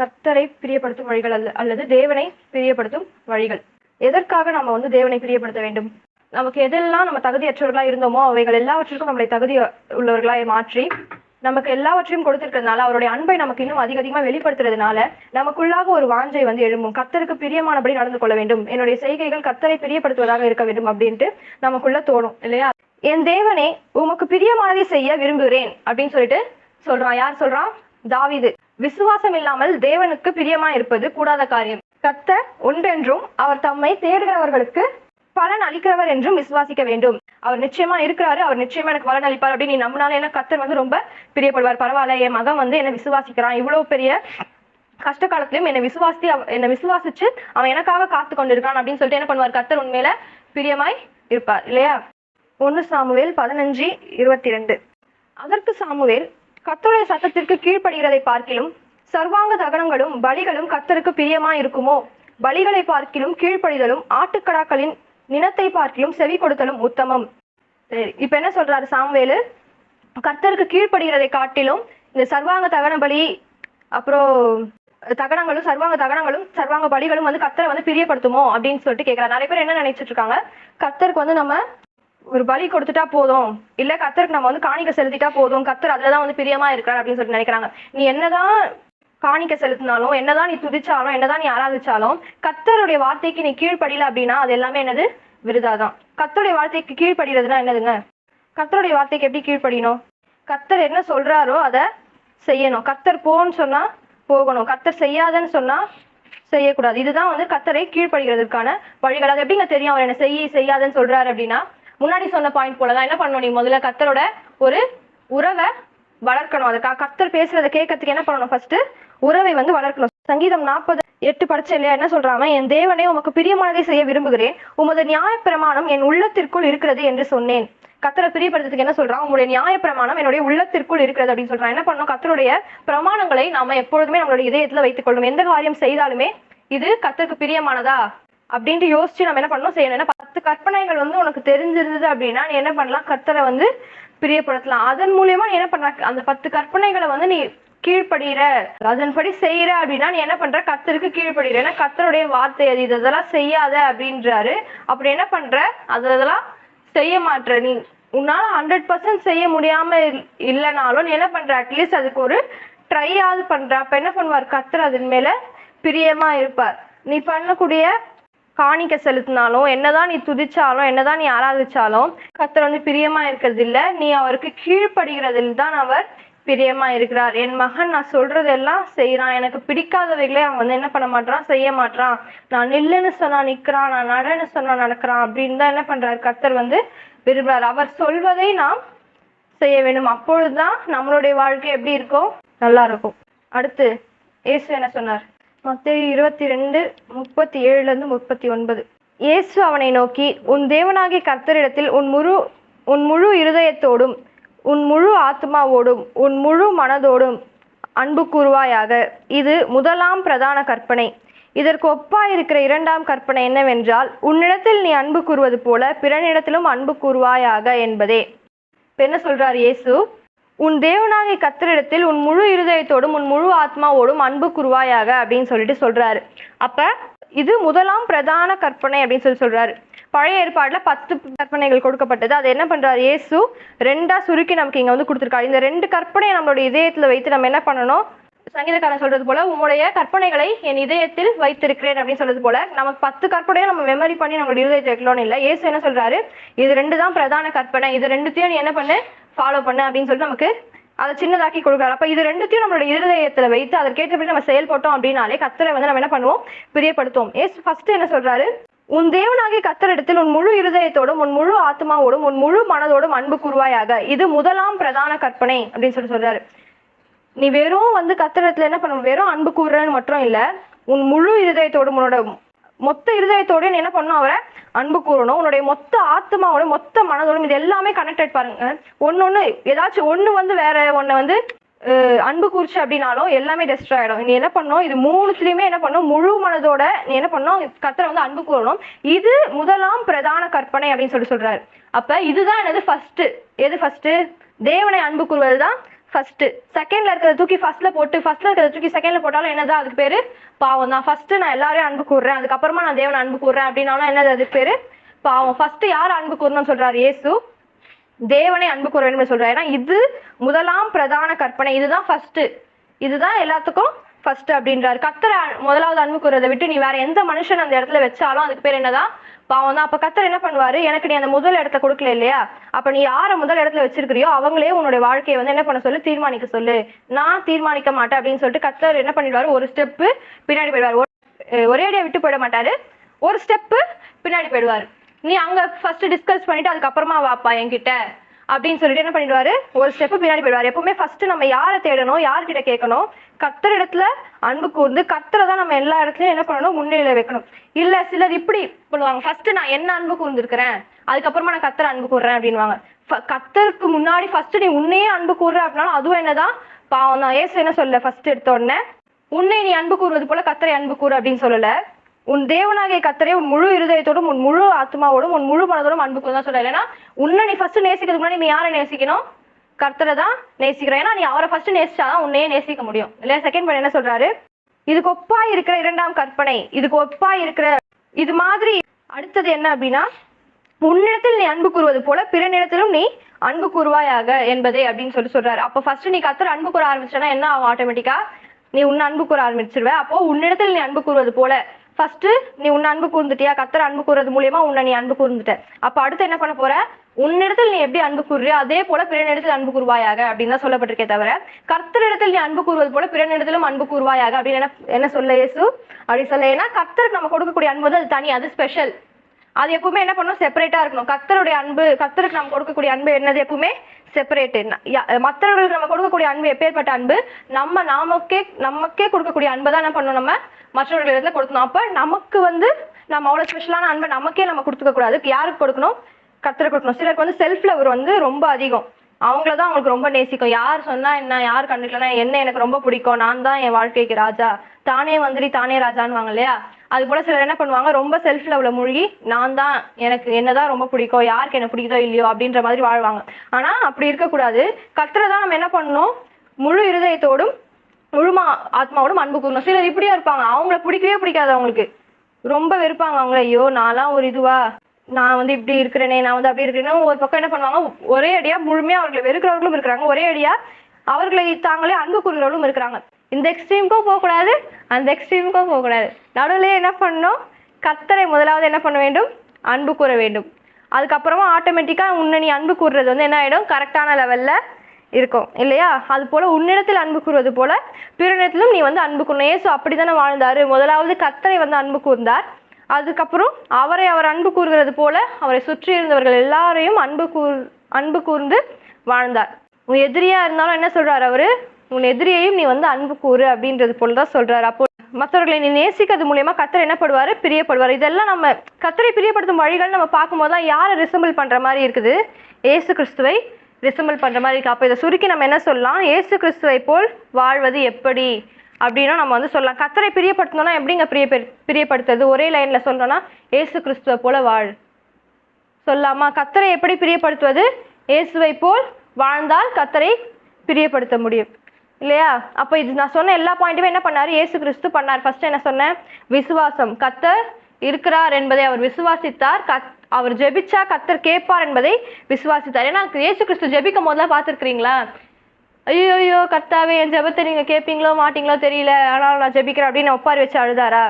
கர்த்தரை பிரியப்படுத்தும் வழிகள் அல்ல அல்லது தேவனை பிரியப்படுத்தும் வழிகள். எதற்காக நம்ம வந்து தேவனை பிரியப்படுத்த வேண்டும்? நமக்கு எதெல்லாம் நம்ம தகுதியற்றவர்களா இருந்தோமோ அவைகள் எல்லாவற்றிற்கும் நம்மளை தகுதி உள்ளவர்களாய் மாற்றி நமக்கு எல்லாவற்றையும் கொடுத்திருக்கிறதுனால அவருடைய அன்பை நமக்கு இன்னும் அதிக அதிகமா வெளிப்படுத்துறதுனால நமக்குள்ளாக ஒரு வாஞ்சை வந்து எழும்பும். கத்தருக்கு பிரியமானபடி நடந்து கொள்ள வேண்டும். என்னுடைய செய்கைகள் கத்தரை பிரியப்படுத்துவதாக இருக்க வேண்டும் அப்படின்ட்டு நமக்குள்ள தோணும் இல்லையா? என் தேவனே உமக்கு பிரியமானதை செய்ய விரும்புகிறேன் அப்படின்னு சொல்லிட்டு சொல்றான். யார் சொல்றான்? தாவிது. விசுவாசம் இல்லாமல் தேவனுக்கு பிரியமா இருப்பது கூடாத காரியம். கத்தர் ஒன்றென்றும் அவர் தம்மை தேடுகிறவர்களுக்கு பலன் அளிக்கிறவர் என்றும் விசுவாசிக்க வேண்டும். அவர் நிச்சயமா இருக்கிறாரு அவர் நிச்சயமா எனக்கு பலன் அளிப்பார் அப்படின்னு நீ நம்பினால என்ன கத்தர் வந்து ரொம்ப பிரியப்படுவார். பரவாயில்ல என் மகன் வந்து என்ன விசுவாசிக்கிறான். இவ்வளவு பெரிய கஷ்ட காலத்திலும் என்னை விசுவாசி என்னை விசுவாசிச்சு அவன் எனக்காக காத்து கொண்டிருக்கான் அப்படின்னு சொல்லிட்டு என்ன பண்ணுவார்? கத்தர் உண்மையில பிரியமாய் இருப்பார் இல்லையா? ஒன்னு சாமுவேல் பதினஞ்சு இருபத்தி ரெண்டு. அதற்கு சாமுவேல் கத்தருடைய சத்தத்திற்கு கீழ்ப்படுகிறதை பார்க்கிலும் சர்வாங்க தகனங்களும் பலிகளும் கர்த்தருக்கு பிரியமா இருக்குமோ பலிகளை பார்க்கிலும் கீழ்ப்படிதலும் ஆட்டுக்கடாக்களின் நினத்தை பார்க்கிலும் செவி கொடுத்தலும் உத்தமம். சரி இப்ப என்ன சொல்றாரு சாம்வேலு? கர்த்தருக்கு கீழ்ப்படுகிறதை காட்டிலும் இந்த சர்வாங்க தகன பலி அப்புறம் தகனங்களும் சர்வாங்க தகனங்களும் சர்வாங்க பலிகளும் வந்து கத்தரை வந்து பிரியப்படுத்துமோ அப்படின்னு சொல்லிட்டு கேட்கறாரு நிறைய பேர் என்ன நினைச்சிட்டு இருக்காங்க? கர்த்தருக்கு வந்து நம்ம ஒரு பலி கொடுத்துட்டா போதும். இல்ல கத்தருக்கு நம்ம வந்து காணிக்க செலுத்திட்டா போதும். கத்தர் அதுலதான் வந்து பிரியமா இருக்கிறார் அப்படின்னு சொல்லி நினைக்கிறாங்க. நீ என்னதான் காணிக்க செலுத்தினாலும் என்னதான் நீ துதிச்சாலும் என்னதான் நீ ஆராதிச்சாலும் கத்தருடைய வார்த்தைக்கு நீ கீழ்ப்படியில அப்படின்னா அது எல்லாமே என்னது? விருதாதான். கத்தருடைய வார்த்தைக்கு கீழ்ப்படிறதுனா என்னதுங்க? கத்தருடைய வார்த்தைக்கு எப்படி கீழ்ப்படியணும்? கத்தர் என்ன சொல்றாரோ அதை செய்யணும். கத்தர் போன்னு சொன்னா போகணும். கத்தர் செய்யாதன்னு சொன்னா செய்யக்கூடாது. இதுதான் வந்து கத்தரை கீழ்ப்படுகிறதுக்கான வழிகள். அது எப்படிங்க தெரியும்? அவர் என்ன செய்ய செய்யாதுன்னு சொல்றாரு அப்படின்னா முன்னாடி சொன்ன பாயிண்ட் போல தான் என்ன பண்ணணும் நீ? முதல்ல கத்தரோட ஒரு உறவை வளர்க்கணும். அதுக்காக கத்தர் பேசுறத கேட்கறதுக்கு என்ன பண்ணணும் ஃபர்ஸ்ட் உறவை வந்து வளர்க்கணும். சங்கீதம் நாற்பது எட்டு படிச்ச இல்லையா என்ன சொல்றாங்க என் தேவனே உமக்கு பிரியமானதை செய்ய விரும்புகிறேன். உமது நியாயப்பிரமாணம் என் உள்ளத்திற்குள் இருக்கிறது என்று சொன்னேன். கத்தரை பிரியப்படுத்துறதுக்கு என்ன சொல்றான் உங்களுடைய நியாயப்பிரமாணம் என்னுடைய உள்ளத்திற்குள் இருக்கிறது. அப்படின்னு சொல்றான் என்ன பண்ணணும்? கத்தருடைய பிரமாணங்களை நாம எப்பொழுதுமே நம்மளுடைய இதயத்துல வைத்துக் கொள்ளும் எந்த காரியம் செய்தாலுமே இது கத்தருக்கு பிரியமானதா? அப்படின்ட்டு யோசிச்சு நம்ம என்ன பண்ணணும்? செய்யணும் ஏன்னா பத்து கற்பனைகள் வந்து உனக்கு தெரிஞ்சிருந்தது அப்படின்னா நீ என்ன பண்ணலாம்? கர்த்தரை வந்து பிரியப்படுத்தலாம். அதன் மூலியமா நீ என்ன பண்ற அந்த பத்து கற்பனைகளை வந்து நீ கீழ்ப்படுகிற அதன்படி செய்யற அப்படின்னா நீ என்ன பண்ற? கத்தருக்கு கீழ்ப்படுகிற ஏன்னா கத்தருடைய வார்த்தை அது. இது இதெல்லாம் செய்யாத அப்படின்றாரு. அப்படி என்ன பண்ற? அது இதெல்லாம் செய்ய மாட்ற. நீ உன்னால ஹண்ட்ரட் பர்சன்ட் செய்ய முடியாம இல்லைனாலும் நீ என்ன பண்ற? அட்லீஸ்ட் அதுக்கு ஒரு ட்ரையாவது பண்ற. அப்ப என்ன பண்ணுவார்? கத்தர் அதன் மேல பிரியமா இருப்பார். நீ பண்ணக்கூடிய காணிக்க செலுத்தினாலும் என்னதான் நீ துதிச்சாலும் என்னதான் நீ ஆராதிச்சாலும் கர்த்தர் வந்து பிரியமா இருக்கிறது இல்ல நீ அவருக்கு கீழ்ப்படுகிறதில் தான் அவர் பிரியமா இருக்கிறார். என் மகன் நான் சொல்றதெல்லாம் செய்யறான் எனக்கு பிடிக்காதவைகளே அவன் வந்து என்ன பண்ண மாட்டான் செய்ய மாட்டான் நான் நில்லுன்னு சொன்னா நிக்கிறான். நான் நடன்னு சொன்னா நடக்கிறான். அப்படின்னு தான் என்ன பண்றாரு? கர்த்தர் வந்து விரும்புறாரு. அவர் சொல்வதை நாம் செய்ய வேண்டும். அப்பொழுதுதான் நம்மளுடைய வாழ்க்கை எப்படி இருக்கும்? நல்லா இருக்கும். அடுத்து இயேசு என்ன சொன்னார்? மத்திய இருபத்தி ரெண்டு முப்பத்தி ஏழுலேருந்து முப்பத்தி ஒன்பது இயேசு அவனை நோக்கி உன் தேவனாகிய கர்த்தரிடத்தில் உன் முழு உன் முழு இருதயத்தோடும் உன் முழு ஆத்மாவோடும் உன் முழு மனதோடும் அன்பு கூறுவாயாக. இது முதலாம் பிரதான கற்பனை. இதற்கு ஒப்பாயிருக்கிற இரண்டாம் கற்பனை என்னவென்றால் உன்னிடத்தில் நீ அன்பு கூறுவது போல பிறனிடத்திலும் அன்பு கூறுவாயாக என்பதே. இப்போ என்ன சொல்றார் இயேசு? உன் தேவனாகிய கத்தரிடத்தில் உன் முழு இருதயத்தோடும் உன் முழு ஆத்மாவோடும் அன்பு குருவாயாக அப்படின்னு சொல்லிட்டு சொல்றாரு. அப்ப இது முதலாம் பிரதான கற்பனை அப்படின்னு சொல்லி சொல்றாரு. பழைய ஏற்பாடுல பத்து கற்பனைகள் கொடுக்கப்பட்டது. அதை என்ன பண்றாரு? இயேசு ரெண்டா சுருக்கி நமக்கு இங்க வந்து கொடுத்துருக்காரு. இந்த ரெண்டு கற்பனையை நம்மளோட இதயத்துல வைத்து நம்ம என்ன பண்ணணும்? சங்கீதக்காரன் சொல்றது போல உங்களுடைய கற்பனைகளை என் இதயத்தில் வைத்திருக்கிறேன் அப்படின்னு சொல்றது போல நமக்கு பத்து கற்பனையை நம்ம மெமரி பண்ணி நம்மளுடைய இருதயத்தை வைக்கணும்னு இல்லை. ஏசு என்ன சொல்றாரு? இது ரெண்டு தான் பிரதான கற்பனை. இது ரெண்டுத்தையும் நீ என்ன பண்ணு? ஃபாலோ பண்ணு அப்படின்னு சொல்லிட்டு நமக்கு அதை சின்னதாக்கி கொடுக்குறாரு. அப்ப இது ரெண்டுத்தையும் நம்மளோட இருதயத்துல வைத்து அதற்கேற்றபடி நம்ம செயல்பட்டோம் அப்படின்னாலே கத்தரை வந்து நம்ம என்ன பண்ணுவோம்? பிரியப்படுத்துவோம். ஏசு ஃபர்ஸ்ட் என்ன சொல்றாரு? உன் தேவனாகிய கத்தரிடத்தில் உன் முழு இருதயத்தோடும் உன் முழு ஆத்மாவோடும் உன் முழு மனதோடும் அன்பு கூறுவாயாக. இது முதலாம் பிரதான கற்பனை அப்படின்னு சொல்லி சொல்றாரு. நீ வெறும் வந்து கத்திரத்துல என்ன பண்ணணும் வெறும் அன்பு கூறுறன்னு மட்டும் இல்ல உன் முழு இருதயத்தோடும் உன்னோட மொத்த இருதயத்தோடு நீ என்ன பண்ணணும் அவரை அன்பு கூறணும். உன்னுடைய மொத்த ஆத்மாவோட மொத்த மனதோடும் இது எல்லாமே கனெக்டட் பாருங்க. ஒன்னொன்னு ஏதாச்சும் ஒண்ணு வந்து வேற ஒன்ன வந்து அன்பு கூர்ச்சு அப்படின்னாலும் எல்லாமே டெஸ்ட்ராய் ஆயிடும். நீ என்ன பண்ணும்? இது மூணுத்துலயுமே என்ன பண்ணும்? முழு மனதோட நீ என்ன பண்ணும்? கத்தரை வந்து அன்பு கூறணும். இது முதலாம் பிரதான கற்பனை அப்படின்னு சொல்லி சொல்றாரு. அப்ப இதுதான் என்னது ஃபர்ஸ்ட் எது ஃபர்ஸ்ட் தேவனை அன்பு கூறுவதுதான் ஃபர்ஸ்ட் செகண்ட்ல இருக்கிறத தூக்கி ஃபர்ஸ்ட்ல போட்டு ஃபர்ஸ்ட்ல இருக்கிறத தூக்கி செகண்ட்ல போட்டாலும் என்னதான் அதுக்கு பேரு பாவம் தான் ஃபர்ஸ்ட் நான் எல்லாரையும் அன்பு கூறுறேன். அதுக்கப்புறமா நான் தேவனை அன்பு கூறுறேன் அப்படின்னாலும் என்னது அதுக்கு பேரு பாவம். ஃபர்ஸ்ட் யார் அன்பு கூறணும்னு சொல்றாரு? இயேசு. தேவனை அன்பு கூற வேண்டும் சொல்றாரு. ஏன்னா இது முதலாம் பிரதான கற்பனை. இதுதான் ஃபர்ஸ்ட் இதுதான் எல்லாத்துக்கும் ஃபர்ஸ்ட் அப்படின்றாரு. கத்தரை முதலாவது அன்பு கூறதை விட்டு நீ வேற எந்த மனுஷன் அந்த இடத்துல வச்சாலும் அதுக்கு பேர் என்னதான் பாவம் தான். அப்ப கத்தர் என்ன பண்ணுவாரு? எனக்கு நீ அந்த முதல் இடத்த கொடுக்கல இல்லையா? அப்ப நீ யார முதல் இடத்துல வச்சிருக்கிறியோ அவங்களே உன்னுடைய வாழ்க்கையை வந்து என்ன பண்ண சொல்லு? தீர்மானிக்க சொல்லு. நான் தீர்மானிக்க மாட்டேன் அப்படின்னு சொல்லிட்டு கத்தர் என்ன பண்ணிடுவாரு? ஒரு ஸ்டெப்பு பின்னாடி போயிடுவாரு. ஒரு- ஒரே அடியா விட்டு போயிட மாட்டாரு. ஒரு ஸ்டெப்பு பின்னாடி போயிடுவாரு. நீ அங்க ஃபர்ஸ்ட் டிஸ்கஸ் பண்ணிட்டு அதுக்கப்புறமா வாப்பா என்கிட்ட. அப்படின்னு சொல்லிட்டு என்ன பண்ணிடுவாரு? ஒரு ஸ்டெப் பின்னாடி போயிடுவாரு. எப்பவுமே ஃபர்ஸ்ட் நம்ம யாரை தேடணும் யார்கிட்ட கேட்கணும்? கத்தர் இடத்துல அன்பு கூர்ந்து கத்தரை தான் நம்ம எல்லா இடத்துலயும் என்ன பண்ணணும்? முன்னிலையில வைக்கணும். இல்ல சிலர் இப்படி பண்ணுவாங்க. ஃபர்ஸ்ட் நான் என்ன அன்பு கூர்ந்துருக்கிறேன்? அதுக்கப்புறமா நான் கத்தரை அன்பு கூடுறேன் அப்படின்வாங்க ஃப- முன்னாடி ஃபர்ஸ்ட் நீ உன்னையே அன்பு கூடுற அப்படின்னாலும் அதுவும் என்னதான்? பாவம் தான் ஏசு என்ன சொல்ல ஃபர்ஸ்ட் எடுத்த உடனே உன்னை நீ அன்பு கூறுவது போல கத்தரை அன்பு கூறு அப்படின்னு சொல்லல. உன் தேவனாகிய கத்தரை உன் முழு இருதயத்தோடும் உன் முழு ஆத்மாவோடும் உன் முழு மனதோடும் அன்பு தான் சொல்ல ஏன்னா உன்னை நீ ஃபர்ஸ்ட் நேசிக்கிறதுக்கு முன்னாடி நீ யாரை நேசிக்கணும்? கர்த்தரை தான் நேசிக்கிறோம் ஏன்னா நீ அவரை ஃபர்ஸ்ட் நேசிச்சாதான் உன்னையே நேசிக்க முடியும். இல்லையா? செகண்ட் பாயிண்ட் என்ன சொல்றாரு? இதுக்கு ஒப்பா இருக்கிற இரண்டாம் கற்பனை இதுக்கு ஒப்பா இருக்கிற இது மாதிரி அடுத்தது என்ன அப்படின்னா உன்னிடத்தில் நீ அன்பு கூறுவது போல பிற நிலத்திலும் நீ அன்பு கூறுவாயாக என்பதே அப்படின்னு சொல்லி சொல்றாரு. அப்போ ஃபர்ஸ்ட் நீ கத்தர் அன்பு கூற ஆரம்பிச்சனா என்ன ஆகும்? ஆட்டோமேட்டிக்கா நீ உன்னை அன்பு கூற ஆரம்பிச்சிருவ. அப்போ உன்னிடத்தில் நீ அன்பு கூறுவது போல ஃபர்ஸ்ட் நீ உன்னை அன்பு கூர்ந்துட்டியா? கத்தர் அன்பு கூறுறது மூலியமா உன்னை நீ அன்பு கூர்ந்துட்ட. அப்ப அடுத்து என்ன பண்ண போற? உன்னிடத்தில் நீ எப்படி அன்பு கூறுறியோ அதே போல பிறனிடத்தில் அன்பு கூறுவாயாக அப்படின்னு தான் சொல்லப்பட்டிருக்கே தவிர கர்த்தரிடத்தில் நீ அன்பு கூறுவது போல பிறனிடத்திலும் அன்பு கூறுவாயாக அப்படின்னு என்ன என்ன சொல்ல இயேசு? அப்படி சொல்ல ஏன்னா கர்த்தருக்கு நம்ம கொடுக்கக்கூடிய அன்பு வந்து அது தனி அது ஸ்பெஷல் அது எப்பவுமே என்ன பண்ணணும் செப்பரேட்டா இருக்கணும். கர்த்தருடைய அன்பு கர்த்தருக்கு நம்ம கொடுக்கக்கூடிய அன்பு என்னது எப்பவுமே? செப்பரேட்டு மற்றவர்களுக்கு நம்ம கொடுக்கக்கூடிய அன்பு எப்பேற்பட்ட அன்பு? நம்ம நாமக்கே நமக்கே கொடுக்கக்கூடிய அன்பை தான் என்ன பண்ணணும் நம்ம? மற்றவர்கள் இடத்துல கொடுக்கணும். அப்போ நமக்கு வந்து நம்ம அவ்வளோ ஸ்பெஷலான அன்பை நமக்கே நம்ம கொடுத்துக்க கூடாது. யாருக்கு கொடுக்கணும்? கத்திர கொடுக்கணும். சிலருக்கு வந்து செல்ஃப் லவர் வந்து ரொம்ப அதிகம். அவங்கள தான் அவங்களுக்கு ரொம்ப நேசிக்கும். யார் சொன்னா என்ன யார் கண்டுக்கலனா என்ன எனக்கு ரொம்ப பிடிக்கும். நான் தான் என் வாழ்க்கைக்கு ராஜா. தானே மந்திரி தானே ராஜான்னுவாங்க இல்லையா? அது போல சிலர் என்ன பண்ணுவாங்க? ரொம்ப செல்ஃப் லவ்ல மூழ்கி நான் தான் எனக்கு என்னதான் ரொம்ப பிடிக்கும் யாருக்கு என்ன பிடிக்குதோ இல்லையோ அப்படின்ற மாதிரி வாழ்வாங்க. ஆனா அப்படி இருக்கக்கூடாது. கர்த்தரை தான் நம்ம என்ன பண்ணணும்? முழு இருதயத்தோடும் முழுமா ஆத்மாவோடும் அன்பு கூறணும் சிலர் இப்படியா இருப்பாங்க. அவங்கள பிடிக்கவே பிடிக்காது அவங்களுக்கு. ரொம்ப வெறுப்பாங்க அவங்கள. ஐயோ நான்லாம் ஒரு இதுவா? நான் வந்து இப்படி இருக்கிறேனே நான் வந்து அப்படி இருக்கிறேன்னு ஒரு பக்கம் என்ன பண்ணுவாங்க? ஒரே அடியா முழுமையா அவர்களை வெறுக்கிறவர்களும் இருக்கிறாங்க. ஒரே அடியா அவர்களை தாங்களே அன்பு கூறுகிறவர்களும் இருக்கிறாங்க. இந்த எக்ஸ்ட்ரீமுக்கும் போகக்கூடாது. அந்த எக்ஸ்ட்ரீமுக்கும் போகக்கூடாது. நடுவில் என்ன பண்ணணும்? கத்தரை முதலாவது என்ன பண்ண வேண்டும்? அன்பு கூற வேண்டும். அதுக்கப்புறமா ஆட்டோமேட்டிக்காக உன்னை நீ அன்பு கூறுறது வந்து என்ன ஆகிடும் கரெக்டான லெவலில் இருக்கும் இல்லையா? அது போல உன்னிடத்தில் அன்பு கூறுவது போல பிறனிடத்திலும் நீ வந்து அன்பு கூறணும். ஏசு அப்படித்தானே வாழ்ந்தாரு. முதலாவது கத்தரை வந்து அன்பு கூர்ந்தார். அதுக்கப்புறம் அவரை அவர் அன்பு கூறுகிறது போல அவரை சுற்றி இருந்தவர்கள் எல்லாரையும் அன்பு கூர் அன்பு கூர்ந்து வாழ்ந்தார். உன் எதிரியா இருந்தாலும் என்ன சொல்றாரு அவரு? உன் எதிரியையும் நீ வந்து அன்பு கூறு அப்படின்றது போல தான் சொல்றாரு. அப்போ மற்றவர்களை நீ நேசிக்கிறது மூலியமா கத்தரை என்ன படுவாரு பிரியப்படுவார். இதெல்லாம் நம்ம கத்தரை பிரியப்படுத்தும் வழிகள் நம்ம பார்க்கும்போது தான் யாரை ரிசம்பிள் பண்ற மாதிரி இருக்குது? ஏசு கிறிஸ்துவை ரிசம்பிள் பண்ணுற மாதிரி இருக்கு. அப்போ இதை சுருக்கி நம்ம என்ன சொல்லலாம்? ஏசு கிறிஸ்துவை போல் வாழ்வது எப்படி? அப்படின்னா நம்ம வந்து சொல்லலாம். கத்தரை பிரியப்படுத்தணும்னா எப்படிங்க பிரிய பிரியப்படுத்துறது? ஒரே லைனில் சொல்லணும்னா ஏசு கிறிஸ்துவை போல வாழ். சொல்லாமா கத்தரை எப்படி பிரியப்படுத்துவது? இயேசுவை போல் வாழ்ந்தால் கத்தரை பிரியப்படுத்த முடியும். இல்லையா? அப்போ இது நான் சொன்ன எல்லா பாயிண்ட்டுமே என்ன பண்ணார்? ஏசு கிறிஸ்து பண்ணார். ஃபர்ஸ்ட் என்ன சொன்னேன்? விசுவாசம். கத்தர் இருக்கிறார் என்பதை அவர் விசுவாசித்தார். கத் அவர் ஜெபிச்சா கத்தர் கேட்பார் என்பதை விசுவாசித்தார். ஏன்னா இயேசு கிறிஸ்து ஜெபிக்கும் போதெல்லாம் பார்த்துருக்கிறீங்களா? ஐயோ ஐயோ கர்த்தாவே என் ஜெபத்தை நீங்கள் கேட்பீங்களோ மாட்டீங்களோ தெரியல. ஆனால் நான் ஜெபிக்கிறேன் அப்படின்னு ஒப்பாரி வச்சு அழுதாரா?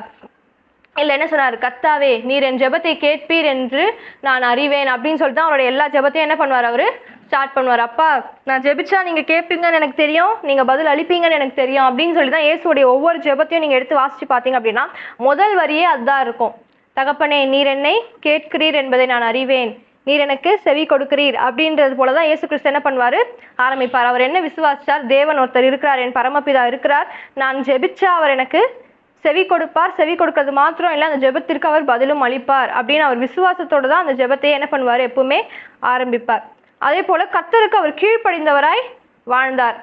இல்லை என்ன சொன்னார்? கத்தாவே நீர் என் ஜெபத்தை கேட்பீர் என்று நான் அறிவேன் அப்படின்னு சொல்லிட்டு தான் அவருடைய எல்லா ஜெபத்தையும் என்ன பண்ணுவார் அவர்? ஸ்டார்ட் பண்ணுவார். அப்பா நான் ஜெபிச்சா நீங்கள் கேட்பீங்கன்னு எனக்கு தெரியும். நீங்கள் பதில் அளிப்பீங்கன்னு எனக்கு தெரியும் அப்படின்னு சொல்லி தான் இயேசுடைய ஒவ்வொரு ஜெபத்தையும் நீங்கள் எடுத்து வாசித்து பார்த்தீங்க அப்படின்னா முதல் வரியே அதுதான் இருக்கும். தகப்பனே நீர் என்னை கேட்கிறீர் என்பதை நான் அறிவேன். நீர் எனக்கு செவி கொடுக்கிறீர் அப்படின்றது போல தான் இயேசு கிறிஸ்து என்ன பண்ணுவார்? ஆரம்பிப்பார். அவர் என்ன விசுவாசித்தார்? தேவன் ஒருத்தர் இருக்கிறார் என் பரமபிதா இருக்கிறார். நான் ஜெபிச்சா அவர் எனக்கு செவி கொடுப்பார். செவி கொடுக்கறது மாத்திரம் இல்லை அந்த ஜெபத்திற்கு அவர் பதிலும் அளிப்பார் அப்படின்னு அவர் விசுவாசத்தோடு தான் அந்த ஜெபத்தையே என்ன பண்ணுவார்? எப்பவுமே ஆரம்பிப்பார். அதே போல கத்தருக்கு அவர் கீழ்ப்படிந்தவராய் வாழ்ந்தார்.